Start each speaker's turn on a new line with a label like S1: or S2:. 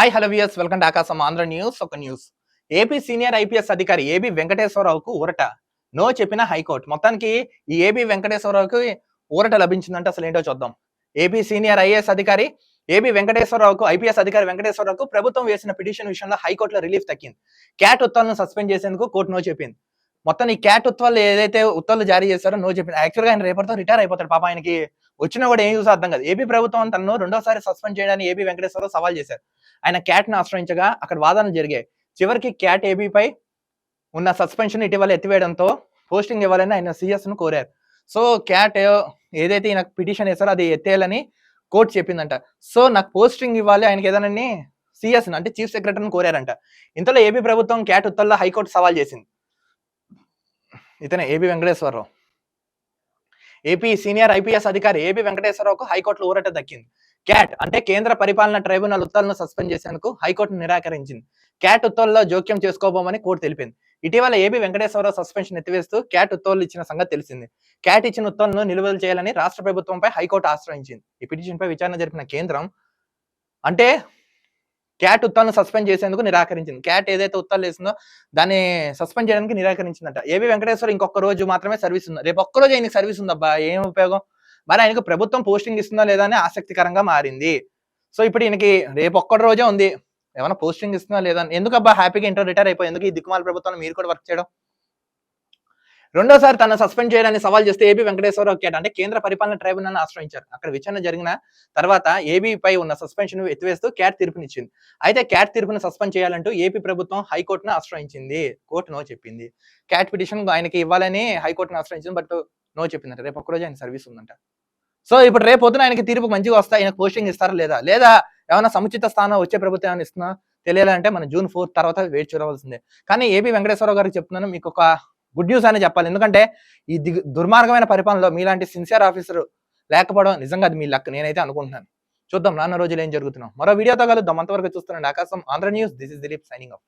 S1: Hi hello viewers welcome to Aakasam Andhra news ఒక news AP senior IPS అధికారి AB వెంకటేశ్వరరావుకు ఊరట. No చెప్పిన హైకోర్టు మొత్తానికి ఈ ఏబి వెంకటేశ్వరరావుకి ఊరట లభించిందంటే అసలు ఏంటో చూద్దాం. ఏపీ సీనియర్ ఐఏఎస్ అధికారి ఏబి వెంకటేశ్వరరావుకు ఐపీఎస్ అధికారి వెంకటేశ్వరరావుకు ప్రభుత్వం వేసిన పిటిషన్ విషయంలో హైకోర్టులో రిలీఫ్ తగ్గింది క్యాట్ ఉత్తర్వులను సస్పెండ్ చేసేందుకు కోర్టు నో చెప్పింది. మొత్తం ఈ క్యాట్ ఉత్తర్వులు ఏదైతే ఉత్తర్వులు జారీ చేశారో నో చెప్పింది యాక్చువల్గా ఆయన రేపటితో రిటైర్ అయిపోతాడు. పాప ఆయనకి వచ్చినా కూడా ఏం చూసా అర్థం కాదు. ఏపీ ప్రభుత్వం తనను రెండోసారి సస్పెండ్ చేయడానికి ఏపీ వెంకటేశ్వరరావు సవాల్ చేశారు. ఆయన క్యాట్ను ఆశ్రయించగా అక్కడ వాదనలు జరిగాయి. చివరికి క్యాట్ ఏబీపై ఉన్న సస్పెన్షన్ ఇటీవల ఎత్తివేయడంతో పోస్టింగ్ ఇవ్వాలని ఆయన సిఎస్ను కోరారు. సో క్యాట్ ఏదైతే ఈయన పిటిషన్ వేస్తారో అది ఎత్తేయాలని కోర్టు చెప్పిందంట. సో నాకు పోస్టింగ్ ఇవ్వాలి. ఆయనకి ఏదైనా సిఎస్ అంటే చీఫ్ సెక్రటరీని కోరారంట. ఇంతలో ఏపీ ప్రభుత్వం క్యాట్ ఉత్తర్లో హైకోర్టు సవాల్ చేసింది. ఇతనే AP Venkateswara Rao. AP senior IPS అధికారి ఏబి వెంకటేశ్వరరావుకు హైకోర్టులో ఊరట దక్కింది. క్యాట్ అంటే కేంద్ర పరిపాలన ట్రైబ్యునల్ ఉత్తర్వులను సస్పెండ్ చేసేందుకు హైకోర్టు నిరాకరించింది. క్యాట్ ఉత్తర్వుల్లో జోక్యం చేసుకోబోమని కోర్టు తెలిపింది. ఇటీవల ఏబీ వెంకటేశ్వరరావు సస్పెన్షన్ ఎత్తివేస్తూ క్యాట్ ఉత్తర్వులు ఇచ్చిన సంగతి తెలిసింది. క్యాట్ ఇచ్చిన ఉత్తర్వులను నిలువలు చేయాలని రాష్ట్ర ప్రభుత్వంపై హైకోర్టు ఆశ్రయించింది. ఈ పిటిషన్పై విచారణ జరిపిన కేంద్రం అంటే క్యాట్ ఉత్తర్వులను సస్పెండ్ చేసేందుకు నిరాకరించింది. క్యాట్ ఏదైతే ఉత్తర్వులు వేసిందో దాన్ని సస్పెండ్ చేయడానికి నిరాకరించిందట. ఏబీ వెంకటేశ్వర ఇంకొక రోజు మాత్రమే సర్వీస్ ఉంది? రేపు ఒక్కరోజు ఆయనకి సర్వీస్ ఉందబ్బా ఏం ఉపయోగం? మరి ఆయనకు ప్రభుత్వం పోస్టింగ్ ఇస్తుందా లేదా అని ఆసక్తికరంగా మారింది. సో ఇప్పుడు ఈయనకి రేపు ఒక్కటి రోజే ఉంది. ఏమైనా పోస్టింగ్ ఇస్తుందా లేదా? ఎందుకబ్బా హ్యాపీగా ఇంటర్ రిటైర్ అయిపోయి ఎందుకు ఈ దిక్కుమాల ప్రభుత్వం మీరు కూడా వర్క్ చేయడం? రెండోసారి తన సస్పెండ్ చేయాలని సవాల్ చేస్తే ఏబీ వెంకటేశ్వరరావు కేట అంటే కేంద్ర పరిపాలన ట్రైబ్యునల్ ఆశ్రయించారు. అక్కడ విచారణ జరిగిన తర్వాత ఏబీ పై ఉన్న సస్పెన్షన్ ఎత్తివేస్తూ క్యాట్ తీర్పునిచ్చింది. అయితే క్యాట్ తీర్పును సస్పెండ్ చేయాలంటూ ఏపీ ప్రభుత్వం హైకోర్టును ఆశ్రయించింది. కోర్టు నో చెప్పింది. క్యాట్ పిటిషన్ ఆయనకి ఇవ్వాలని హైకోర్టును ఆశ్రయించింది బట్ నో చెప్పిందంట. రేపు ఒక్కరోజు ఆయన సర్వీస్ ఉందంట. సో ఇప్పుడు రేపు పొద్దున ఆయనకి తీర్పు మంచిగా వస్తా ఆయన పోస్టింగ్ ఇస్తారా లేదా? లేదా ఏమైనా సముచిత స్థానం వచ్చే ప్రభుత్వం ఏమైనా ఇస్తున్నా తెలియాలంటే మన జూన్ ఫోర్త్ తర్వాత వెయిట్ చూడవలసిందే. కానీ ఏపీ వెంకటేశ్వరరావు గారికి చెప్తున్నాను మీకు ఒక గుడ్ న్యూస్ అనే చెప్పాలి. ఎందుకంటే ఈ దుర్మార్గమైన పరిపాలనలో మీలాంటి సిన్సియర్ ఆఫీసర్ లేకపోవడం నిజంగా అది మీ లక్. నేనైతే అనుకుంటున్నాను. చూద్దాం రానున్న రోజులు ఏం జరుగుతున్నాం మరో వీడియోతో కలుద్దాం. అంతవరకు చూస్తున్నాండి Aakasam Andhra news. This is Dilip signing off.